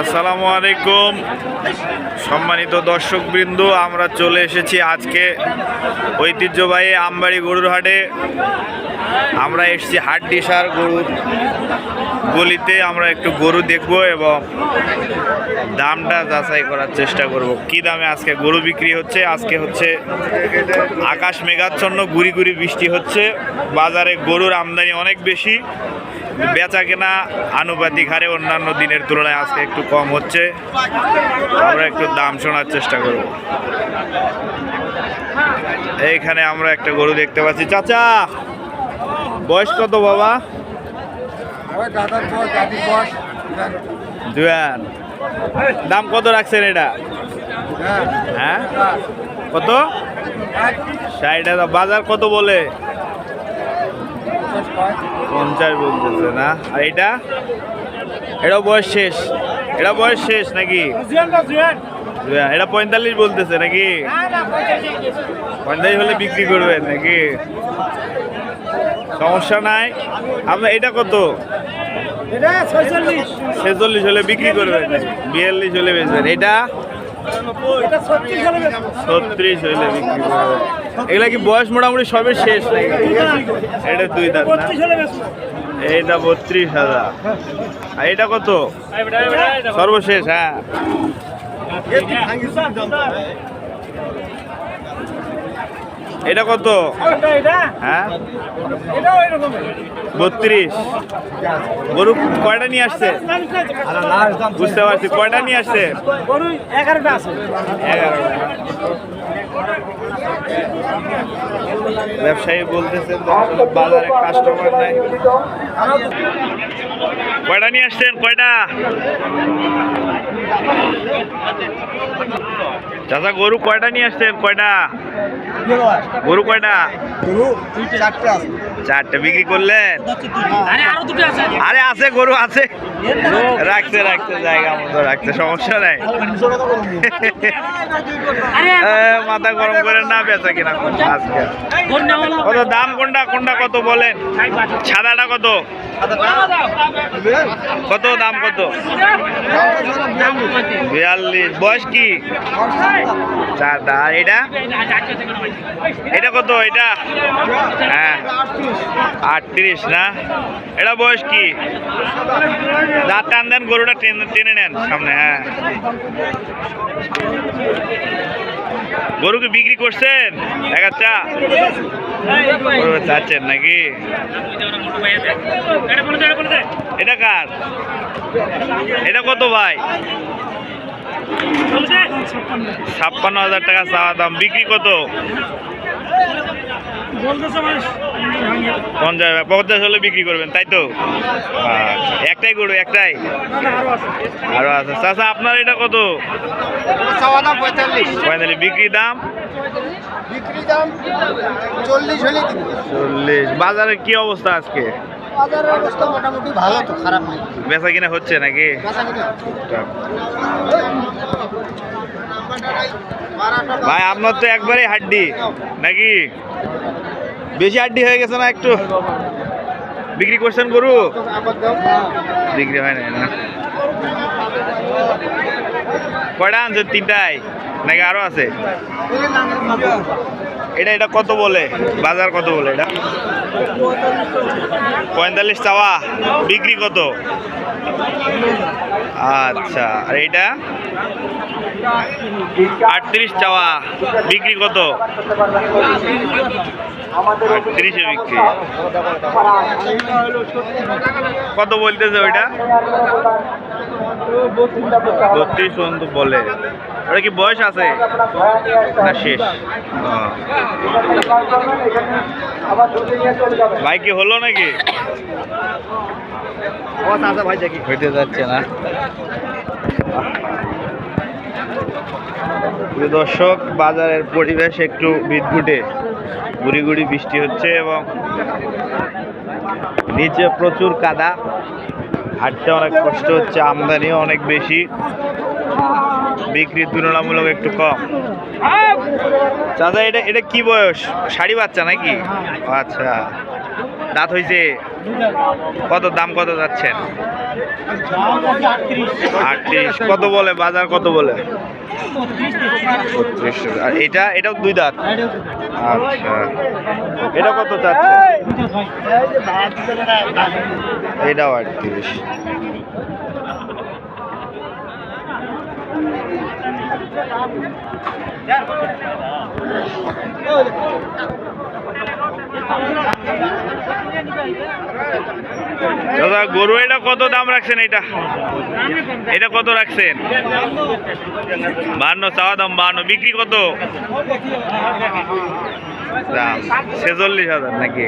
আসসালামু আলাইকুম। সম্মানিত দর্শকবৃন্দ, আমরা চলে এসেছি আজকে ঐতিহ্যবাহী আমবাড়ি গরুর হাটে। আমরা এসেছি হাট ডিসার গরুর গলিতে, আমরা একটু গরু দেখব এবং দামটা যাচাই করার চেষ্টা করব। কি দামে আজকে গরু বিক্রি হচ্ছে? আজকে হচ্ছে আকাশ মেঘাচ্ছন্ন, গুড়ি গুড়ি বৃষ্টি হচ্ছে। বাজারে গরুর আমদানি অনেক বেশি। বেচা কেনা আনুপাতিক হারে অন্যান্য দিনের তুলনায় আজকে একটু কম হচ্ছে। আমরা একটু দাম শোনার চেষ্টা করব। এইখানে আমরা একটা গরু দেখতে পাচ্ছি। চাচা, বয়স কত বাবা? দাম কত রাখছেন এটা? হ্যাঁ? কত? ষাট বাজার কত বলে? পঞ্চাশ বলতেছে না। আর এটা? এটাও বয়স শেষ। এটা বয়স শেষ নাকি? এটা পঁয়তাল্লিশ বলতেছে নাকি? পঁয়তাল্লিশ হলে বিক্রি করবেন নাকি? সমস্যা নাই। আপনার এটা কত? ছেচল্লিশ হলে বিক্রি করবেন বিয়াল্লিশ হলে বেচবেন। এটা? ছত্রিশ হলে বিক্রি করবেন। এগুলা কি বয়স মোটামুটি সবে শেষ এটা দুই দাঁত না? এইটা বত্রিশ হাজার। আর এটা কত? সর্বশেষ হ্যাঁ। এটা কত? হ্যাঁ? বত্রিশ। গরু কয়টা নিয়ে আসছে? বুঝতে পারছি কয়টা নিয়ে আসছে? এগারোটা আছে। এগারোটা। ব্যবসায়ী বলতেছেন বাজারে কাস্টমার নাই। কয়টা নিয়ে আসছেন? কয়টা? চাচা, গরু কয়টা নিয়ে আসছেন? কয়টা? গরু কয়টা? আছে। চারটে বিক্রি করলেন? আরে আছে। গরু আছে। রাখতে রাখতে জায়গা মতো রাখতে সমস্যা নাই। মাথা গরম করেন না বেচা কিনা আজকে। কত দাম কোনটা কোনটা কত বলেন? সাদাটা কত? কত? দাম কত? বিয়াল্লিশ। বয়স কি? এটা? কত? এটা? হ্যাঁ। আটত্রিশ না? এটা বয়স কি? দাঁত টান দেন, গরুটা টেনে টেনে নেন সামনে হ্যাঁ। গরুকে বিক্রি করছেন? এক আচ্ছা চাচ্ছেন নাকি? এটা কার? এটা কত ভাই? ছাপ্পান্ন হাজার টাকা চাওয়া দাম। বিক্রি কত? পঞ্চাশ পঞ্চাশ হলে বিক্রি করবেন তাই তো? আচ্ছা, একটাই গরু একটাই? আরও আছে। চাচা আপনার এটা কত? পঁয়তাল্লিশ। পঁয়তাল্লিশ। বিক্রি দাম? বিক্রি দাম চল্লিশ চল্লিশ। বাজারের কি অবস্থা আজকে? বাজারের অবস্থা মোটামুটি ভালো তো খারাপ নেই। বেচা কিনা হচ্ছে নাকি? ভাই আপনার তো একবারে হাড্ডি নাকি? বেশি হাড্ডি হয়ে গেছে না একটু? বিক্রি করছেন গরু? বিক্রি হয় না। কয়টা আনছেন? তিনটায় নাকি আরও আছে? এটা এটা কত বলে? বাজার কত বলে এটা? পঁয়তাল্লিশ চাওয়া। বিক্রি কত? আচ্ছা আর এটা আটত্রিশ চাওয়া। বিক্রি কত? আটত্রিশে বিক্রি। কত বলতেছে ওইটা? বত্রিশ পর্যন্ত বলে। ওটা কি বয়স আছে? না শেষ। ভাই কি হলো নাকি? ভাই দেখি। হইতে যাচ্ছে না। দর্শক বাজারের পরিবেশ একটু বিদ্যুটে গুড়ি গুড়ি বৃষ্টি হচ্ছে এবং নিচে প্রচুর কাদা। হাঁটতে অনেক কষ্ট হচ্ছে, আমদানিও অনেক বেশি। বিক্রি তুলনামূলক একটু কম। দাদা এটা এটা কি বয়স? শাড়ি বাচ্চা নাকি? আচ্ছা। দাঁত হয়েছে কত দাম কত যাচ্ছেন? আটত্রিশ। কত বলে? বাজার কত বলে? এটা, এটাও দুই দাঁত? আচ্ছা। এটা কত চাচ্ছে এটাও আটত্রিশ। দাদা, গরু এটা কত দাম রাখছেন এটা এটা কত রাখছেন? বান্ন চাওয়া দাম বান্ন বিক্রি কত? দাম, ছেচল্লিশ হাজার নাকি?